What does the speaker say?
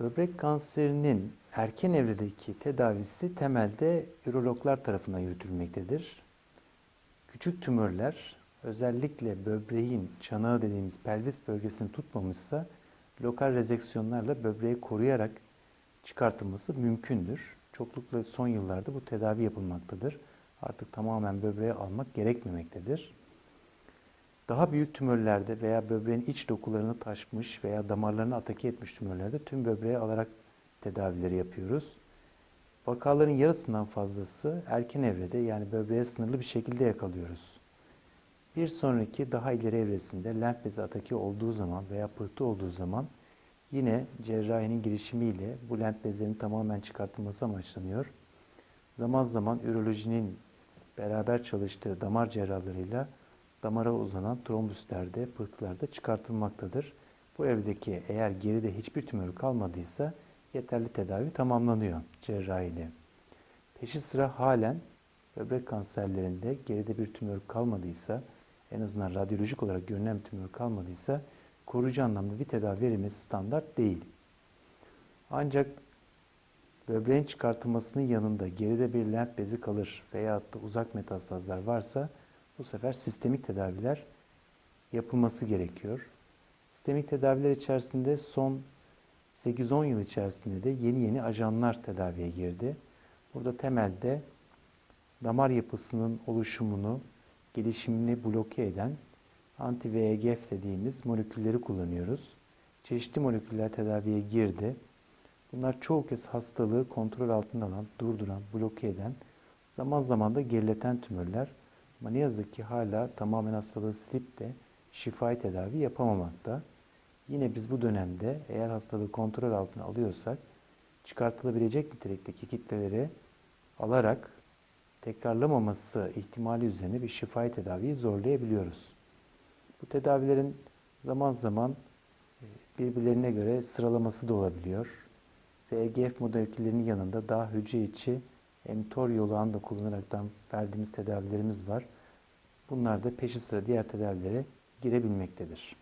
Böbrek kanserinin erken evredeki tedavisi temelde ürologlar tarafından yürütülmektedir. Küçük tümörler özellikle böbreğin çanağı dediğimiz pelvis bölgesini tutmamışsa lokal rezeksiyonlarla böbreği koruyarak çıkartılması mümkündür. Çoklukla son yıllarda bu tedavi yapılmaktadır. Artık tamamen böbreği almak gerekmemektedir. Daha büyük tümörlerde veya böbreğin iç dokularını taşmış veya damarlarını atake etmiş tümörlerde tüm böbreği alarak tedavileri yapıyoruz. Vakaların yarısından fazlası erken evrede yani böbreğe sınırlı bir şekilde yakalıyoruz. Bir sonraki daha ileri evresinde lenf bezi ataki olduğu zaman veya pıhtı olduğu zaman yine cerrahinin girişimiyle bu lenf bezlerinin tamamen çıkartılması amaçlanıyor. Zaman zaman ürolojinin beraber çalıştığı damar cerrahlarıyla damara uzanan trombüslerde, pıhtılarda çıkartılmaktadır. Bu evdeki eğer geride hiçbir tümör kalmadıysa yeterli tedavi tamamlanıyor cerrahiyle. Peşi sıra halen böbrek kanserlerinde geride bir tümör kalmadıysa, en azından radyolojik olarak görünen bir tümör kalmadıysa koruyucu anlamda bir tedavi verilmesi standart değil. Ancak böbreğin çıkartılmasının yanında geride bir lenf bezi kalır veyahut da uzak metastazlar varsa bu sefer sistemik tedaviler yapılması gerekiyor. Sistemik tedaviler içerisinde son 8-10 yıl içerisinde de yeni yeni ajanlar tedaviye girdi. Burada temelde damar yapısının oluşumunu, gelişimini bloke eden anti-VEGF dediğimiz molekülleri kullanıyoruz. Çeşitli moleküller tedaviye girdi. Bunlar çoğu kez hastalığı kontrol altında alan, durduran, bloke eden, zaman zaman da gerileten tümörler. Ama ne yazık ki hala tamamen hastalığı silip de şifai tedavi yapamamakta. Yine biz bu dönemde eğer hastalığı kontrol altına alıyorsak çıkartılabilecek nitelikteki kitleleri alarak tekrarlamaması ihtimali üzerine bir şifai tedaviyi zorlayabiliyoruz. Bu tedavilerin zaman zaman e, birbirlerine göre sıralaması da olabiliyor. Ve EGF moleküllerinin yanında daha hücre içi mTOR yolağını da kullanaraktan verdiğimiz tedavilerimiz var. Bunlar da peşi sıra diğer tedavilere girebilmektedir.